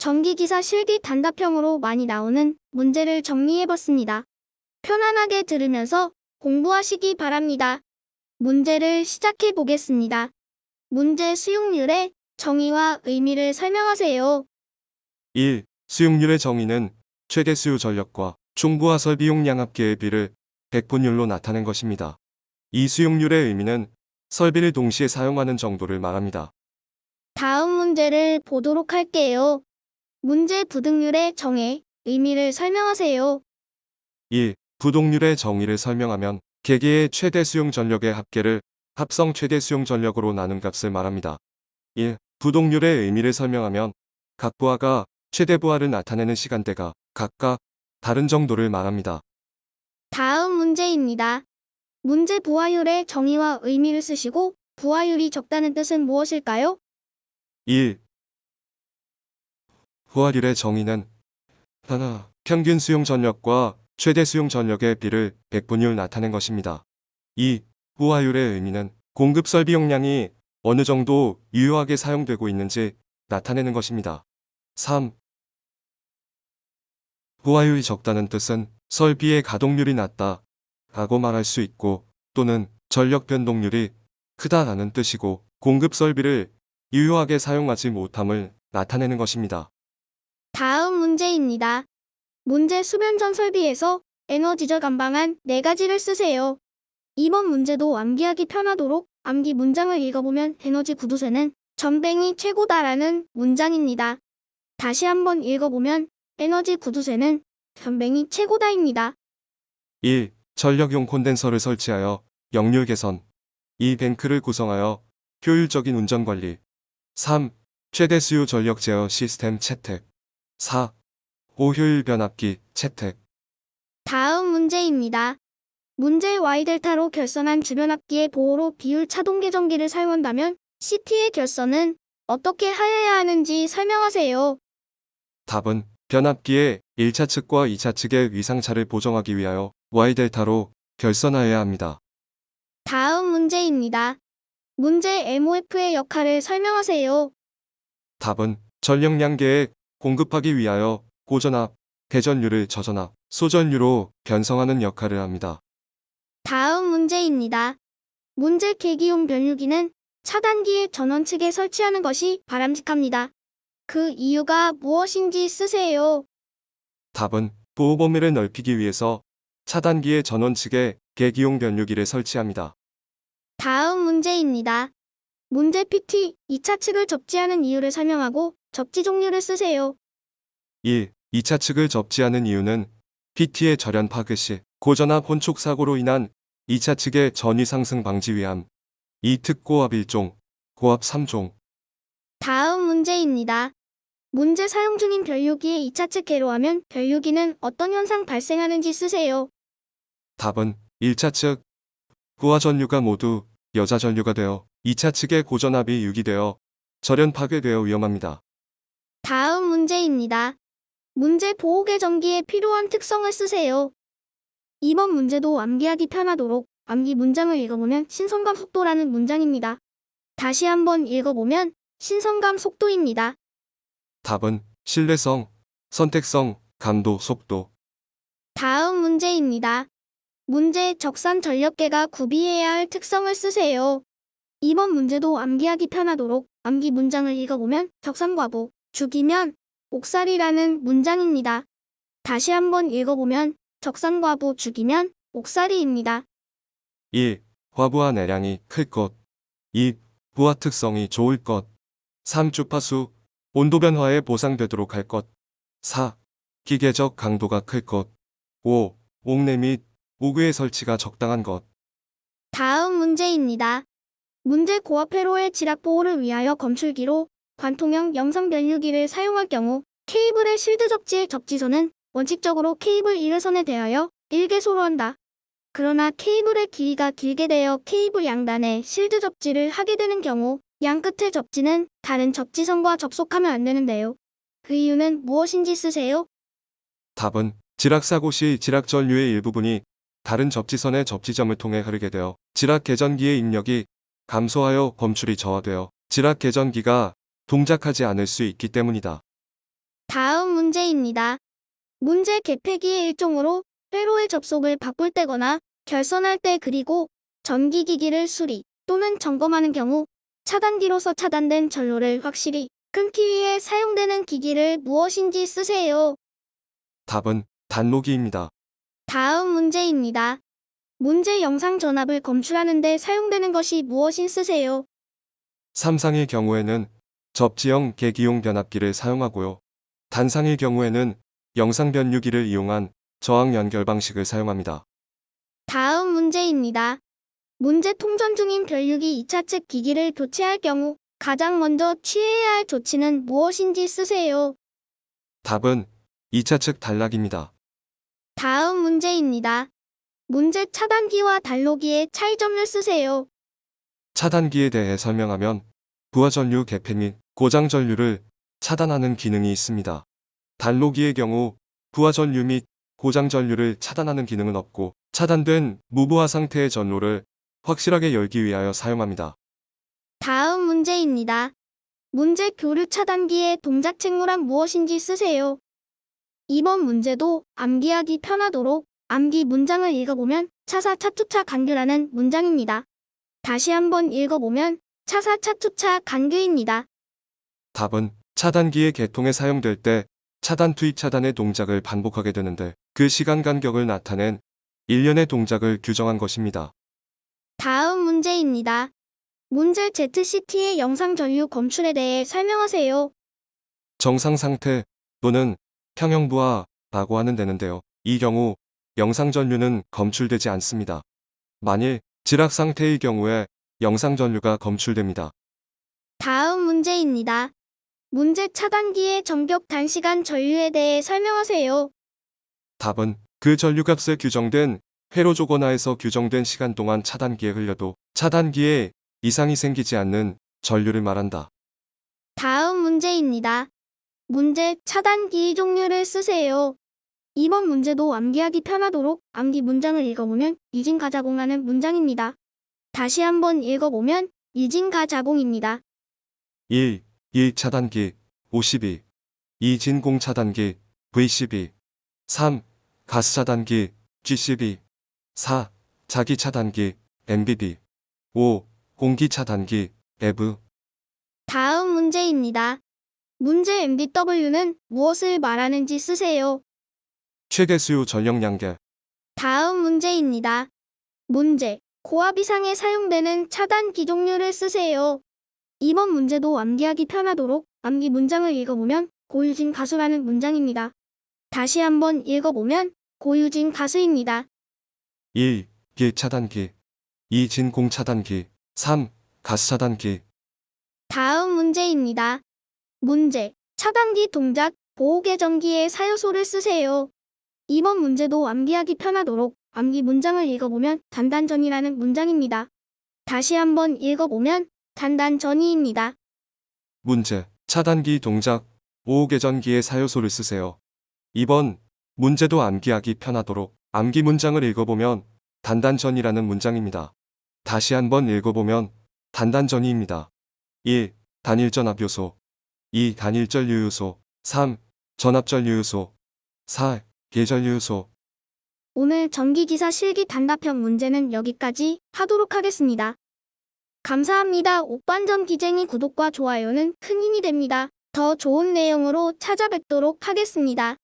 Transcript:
전기기사 실기 단답형으로 많이 나오는 문제를 정리해봤습니다. 편안하게 들으면서 공부하시기 바랍니다. 문제를 시작해 보겠습니다. 문제 수용률의 정의와 의미를 설명하세요. 1. 수용률의 정의는 최대 수요 전력과 중부하 설비용 양압계의 비를 백분율로 나타낸 것입니다. 이 수용률의 의미는 설비를 동시에 사용하는 정도를 말합니다. 다음 문제를 보도록 할게요. 문제 부등률의 정의, 의미를 설명하세요. 1. 부동률의 정의를 설명하면 개개의 최대 수용 전력의 합계를 합성 최대 수용 전력으로 나눈 값을 말합니다. 1. 부동률의 의미를 설명하면 각 부하가 최대 부하를 나타내는 시간대가 각각 다른 정도를 말합니다. 다음 문제입니다. 문제 부하율의 정의와 의미를 쓰시고 부하율이 적다는 뜻은 무엇일까요? 1. 부하율의 정의는 하나, 평균 수용 전력과 최대 수용 전력의 비를 백분율 나타낸 것입니다. 2. 부하율의 의미는 공급 설비 용량이 어느 정도 유효하게 사용되고 있는지 나타내는 것입니다. 3. 부하율이 적다는 뜻은 설비의 가동률이 낮다 라고 말할 수 있고 또는 전력 변동률이 크다라는 뜻이고 공급 설비를 유효하게 사용하지 못함을 나타내는 것입니다. 다음 문제입니다. 문제 수변전 설비에서 에너지 절 감 방안 4가지를 쓰세요. 이번 문제도 암기하기 편하도록 암기 문장을 읽어보면 에너지 구두쇠는 전뱅이 최고다라는 문장입니다. 다시 한번 읽어보면 에너지 구두쇠는 전뱅이 최고다입니다. 1. 전력용 콘덴서를 설치하여 역률 개선 2. 뱅크를 구성하여 효율적인 운전 관리 3. 최대 수요 전력 제어 시스템 채택 4. 고효율 변압기 채택 다음 문제입니다. 문제 Y델타로 결선한 주변압기의 보호로 비율 차동 계정기를 사용한다면 CT의 결선은 어떻게 하여야 하는지 설명하세요. 답은 변압기의 1차 측과 2차 측의 위상차를 보정하기 위하여 Y델타로 결선하여야 합니다. 다음 문제입니다. 문제 MOF의 역할을 설명하세요. 답은 전력량계에 공급하기 위하여 고전압, 대전류를 저전압, 소전류로 변성하는 역할을 합니다. 다음 문제입니다. 문제 계기용 변류기는 차단기의 전원 측에 설치하는 것이 바람직합니다. 그 이유가 무엇인지 쓰세요. 답은 보호 범위를 넓히기 위해서 차단기의 전원 측에 계기용 변류기를 설치합니다. 다음 문제입니다. 문제 PT 2차 측을 접지하는 이유를 설명하고 접지 종류를 쓰세요. 1. 2차 측을 접지하는 이유는 PT의 절연 파괴 시 고전압 혼촉 사고로 인한 2차 측의 전위 상승 방지 위함. 2. 특고압 1종, 고압 3종. 다음 문제입니다. 문제 사용 중인 변류기의 2차 측 개로하면 변류기는 어떤 현상 발생하는지 쓰세요. 답은 1차 측 부하 전류가 모두 여자 전류가 되어 2차 측의 고전압이 유기되어 절연 파괴되어 위험합니다. 문제입니다. 문제 보호계 전기에 필요한 특성을 쓰세요. 이번 문제도 암기하기 편하도록 암기 문장을 읽어보면 신선감 속도라는 문장입니다. 다시 한번 읽어보면 신선감 속도입니다. 답은 신뢰성, 선택성, 감도, 속도. 다음 문제입니다. 문제 적산 전력계가 구비해야 할 특성을 쓰세요. 이번 문제도 암기하기 편하도록 암기 문장을 읽어보면 적산과부, 죽이면, 옥살이라는 문장입니다. 다시 한번 읽어보면 적산과부 죽이면 옥살이입니다. 1. 화부하 내량이 클 것. 2. 부하 특성이 좋을 것. 3. 주파수, 온도 변화에 보상되도록 할 것. 4. 기계적 강도가 클 것. 5. 옥내 및 오그의 설치가 적당한 것. 다음 문제입니다. 문제 고압 회로의 지락 보호를 위하여 검출기로 관통형 영상 변류기를 사용할 경우 케이블의 실드 접지의 접지선은 원칙적으로 케이블 1회선에 대하여 1개소로 한다. 그러나 케이블의 길이가 길게 되어 케이블 양단에 실드 접지를 하게 되는 경우 양 끝의 접지는 다른 접지선과 접속하면 안 되는데요. 그 이유는 무엇인지 쓰세요. 답은 지락사고 시 지락 전류의 일부분이 다른 접지선의 접지점을 통해 흐르게 되어 지락 개전기의 입력이 감소하여 검출이 저하되어 지락 개전기가 동작하지 않을 수 있기 때문이다. 다음 문제입니다. 문제 개폐기의 일종으로 회로의 접속을 바꿀 때거나 결선할 때 그리고 전기기기를 수리 또는 점검하는 경우 차단기로서 차단된 전로를 확실히 끊기 위해 사용되는 기기를 무엇인지 쓰세요. 답은 단로기입니다. 다음 문제입니다. 문제 영상 전압을 검출하는 데 사용되는 것이 무엇인 쓰세요. 삼상의 경우에는 접지형 계기용 변압기를 사용하고요. 단상의 경우에는 영상 변류기를 이용한 저항 연결 방식을 사용합니다. 다음 문제입니다. 문제 통전 중인 변류기 2차 측 기기를 교체할 경우 가장 먼저 취해야 할 조치는 무엇인지 쓰세요. 답은 2차 측 단락입니다. 다음 문제입니다. 문제 차단기와 단로기의 차이점을 쓰세요. 차단기에 대해 설명하면 부하 전류 개폐 및 고장 전류를 차단하는 기능이 있습니다. 단로기의 경우 부하 전류 및 고장 전류를 차단하는 기능은 없고 차단된 무부하 상태의 전로를 확실하게 열기 위하여 사용합니다. 다음 문제입니다. 문제 교류 차단기의 동작 책무란 무엇인지 쓰세요. 이번 문제도 암기하기 편하도록 암기 문장을 읽어보면 차사 차투차 간규라는 문장입니다. 다시 한번 읽어보면 차사 차투차 간규입니다. 답은 차단기의 개통에 사용될 때 차단 투입 차단의 동작을 반복하게 되는데 그 시간 간격을 나타낸 일련의 동작을 규정한 것입니다. 다음 문제입니다. 문제 ZCT의 영상 전류 검출에 대해 설명하세요. 정상 상태 또는 평형부하 라고 하는 데는데요. 이 경우 영상 전류는 검출되지 않습니다. 만일 지락 상태의 경우에 영상 전류가 검출됩니다. 다음 문제입니다. 문제 차단기의 정격 단시간 전류에 대해 설명하세요. 답은 그 전류값에 규정된 회로 조건하에서 규정된 시간 동안 차단기에 흘려도 차단기에 이상이 생기지 않는 전류를 말한다. 다음 문제입니다. 문제 차단기 종류를 쓰세요. 이번 문제도 암기하기 편하도록 암기 문장을 읽어보면 이진가자공하는 문장입니다. 다시 한번 읽어보면 이진가 자공입니다. 1. 1 차단기 52 2 진공 차단기 V12 3. 가스 차단기 G12 4. 자기 차단기 MBB 5. 공기 차단기 EV 다음 문제입니다. 문제 MDW는 무엇을 말하는지 쓰세요. 최대 수요 전력 양계 다음 문제입니다. 문제. 고압 이상에 사용되는 차단 기종류를 쓰세요. 이번 문제도 암기하기 편하도록 암기 문장을 읽어보면 고유진 가수라는 문장입니다. 다시 한번 읽어보면 고유진 가수입니다. 1. 1 차단기 2. 진공 차단기 3. 가스 차단기 다음 문제입니다. 문제. 차단기 동작 보호계정기의 사요소를 쓰세요. 이번 문제도 암기하기 편하도록 암기 문장을 읽어보면 단단전이라는 문장입니다. 다시 한번 읽어보면 단단전이입니다. 문제 차단기 동작 5계전기의 사요소를 쓰세요. 2번 문제도 암기하기 편하도록 암기 문장을 읽어보면 단단전이라는 문장입니다. 다시 한번 읽어보면 단단전이입니다. 1. 단일전압 요소 2. 단일절 유효소 3. 전압절 유효소 4. 계절 유효소 오늘 전기기사 실기 단답형 문제는 여기까지 하도록 하겠습니다. 감사합니다. 옥반점 기쟁이 구독과 좋아요는 큰 힘이 됩니다. 더 좋은 내용으로 찾아뵙도록 하겠습니다.